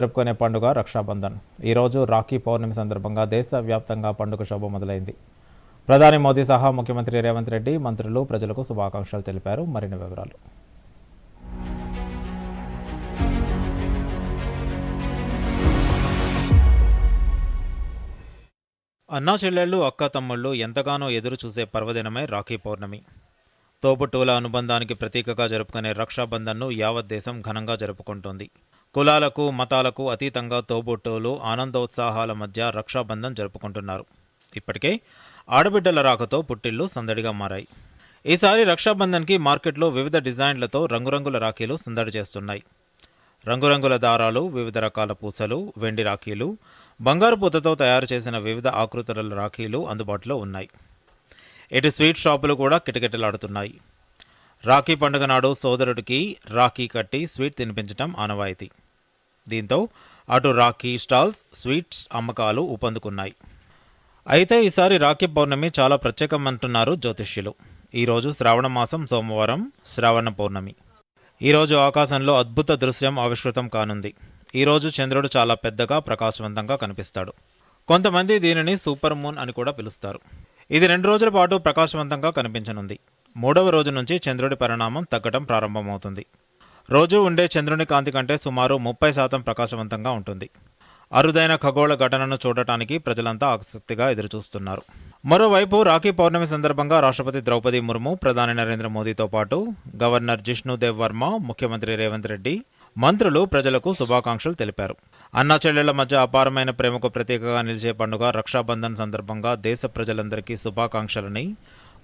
జరుపుకునే పండుగ రక్షాబంధన్. ఈరోజు రాఖీ పౌర్ణమి సందర్భంగా దేశవ్యాప్తంగా పండుగ శోభ మొదలైంది. ప్రధాని మోదీ సహా ముఖ్యమంత్రి రేవంత్ రెడ్డి మంత్రులు ప్రజలకు శుభాకాంక్షలు తెలిపారు. మరిన్ని వివరాలు. అన్నా చెల్లెళ్ళు అక్క తమ్ముళ్ళు ఎంతగానో ఎదురు చూసే పర్వదినమే రాఖీ పౌర్ణమి. తోబుట్టువుల అనుబంధానికి ప్రతీకగా జరుపుకునే రక్షాబంధన్ను యావత్ దేశం ఘనంగా జరుపుకుంటోంది. కులాలకు మతాలకు అతీతంగా తోబుట్టువులు ఆనందోత్సాహాల మధ్య రక్షాబంధన్ జరుపుకుంటున్నారు. ఇప్పటికే ఆడబిడ్డల రాకతో పుట్టిళ్ళు సందడిగా మారాయి. ఈసారి రక్షాబంధన్కి మార్కెట్లో వివిధ డిజైన్లతో రంగురంగుల రాఖీలు సందడి చేస్తున్నాయి. రంగురంగుల దారాలు వివిధ రకాల పూసలు వెండి రాఖీలు బంగారు పూతతో తయారు చేసిన వివిధ ఆకృతుల రాఖీలు అందుబాటులో ఉన్నాయి. ఇటు స్వీట్ షాపులు కూడా కిటకిటలాడుతున్నాయి. రాఖీ పండుగ నాడు సోదరుడికి రాఖీ కట్టి స్వీట్ తినిపించడం ఆనవాయితీ. దీంతో అటు రాఖీ స్టాల్స్ స్వీట్స్ అమ్మకాలు ఊపందుకున్నాయి. అయితే ఈసారి రాఖీ పౌర్ణమి చాలా ప్రత్యేకమంటున్నారు జ్యోతిష్యులు. ఈరోజు శ్రావణ మాసం సోమవారం శ్రావణ పౌర్ణమి. ఈరోజు ఆకాశంలో అద్భుత దృశ్యం ఆవిష్కృతం కానుంది. ఈరోజు చంద్రుడు చాలా పెద్దగా ప్రకాశవంతంగా కనిపిస్తాడు. కొంతమంది దీనిని సూపర్ మూన్ అని కూడా పిలుస్తారు. ఇది రెండు రోజుల పాటు ప్రకాశవంతంగా కనిపించనుంది. మూడవ రోజు నుంచి చంద్రుడి పరిణామం తగ్గడం ప్రారంభమవుతుంది. రోజు ఉండే చంద్రుని కాంతి కంటే సుమారు ముప్పై శాతం ప్రకాశవంతంగా ఉంటుంది. అరుదైన ఖగోళ ఘటనను చూడటానికి ప్రజలంతా ఆసక్తిగా ఎదురుచూస్తున్నారు. మరోవైపు రాఖీ పౌర్ణమి సందర్భంగా రాష్ట్రపతి ద్రౌపది ముర్ము ప్రధాని నరేంద్ర మోదీతో పాటు గవర్నర్ జిష్ణుదేవ్ వర్మ ముఖ్యమంత్రి రేవంత్ రెడ్డి మంత్రులు ప్రజలకు శుభాకాంక్షలు తెలిపారు. అన్నా చెల్లెళ్ళ మధ్య అపారమైన ప్రేమకు ప్రతీకగా నిలిచే పండుగ రక్షాబంధన్ సందర్భంగా దేశ ప్రజలందరికీ శుభాకాంక్షలని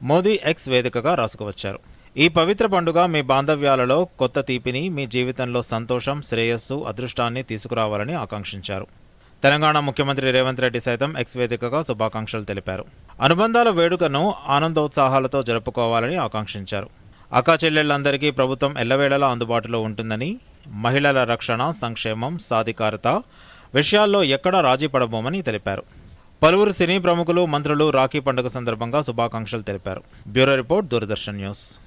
మోదీ ఎక్స్ వేదికగా రాసుకువచ్చారు. ఈ పవిత్ర పండుగ మీ బాంధవ్యాలలో కొత్త తీపిని మీ జీవితంలో సంతోషం శ్రేయస్సు అదృష్టాన్ని తీసుకురావాలని ఆకాంక్షించారు. తెలంగాణ ముఖ్యమంత్రి రేవంత్ రెడ్డి సైతం ఎక్స్ వేదికగా శుభాకాంక్షలు తెలిపారు. అనుబంధాల వేడుకను ఆనందోత్సాహాలతో జరుపుకోవాలని ఆకాంక్షించారు. అక్కా చెల్లెళ్ళందరికీ ప్రభుత్వం ఎల్లవేళలా అందుబాటులో ఉంటుందని మహిళల రక్షణ సంక్షేమం సాధికారత విషయాల్లో ఎక్కడా రాజీ పడబోమని తెలిపారు. పలువురు సినీ ప్రముఖులు మంత్రులు రాఖీ పండుగ సందర్భంగా శుభాకాంక్షలు తెలిపారు. Bureau report Doordarshan news.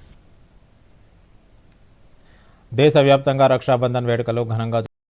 దేశవ్యాప్తంగా రక్షాబంధన్ వేడుకలు ఘనంగా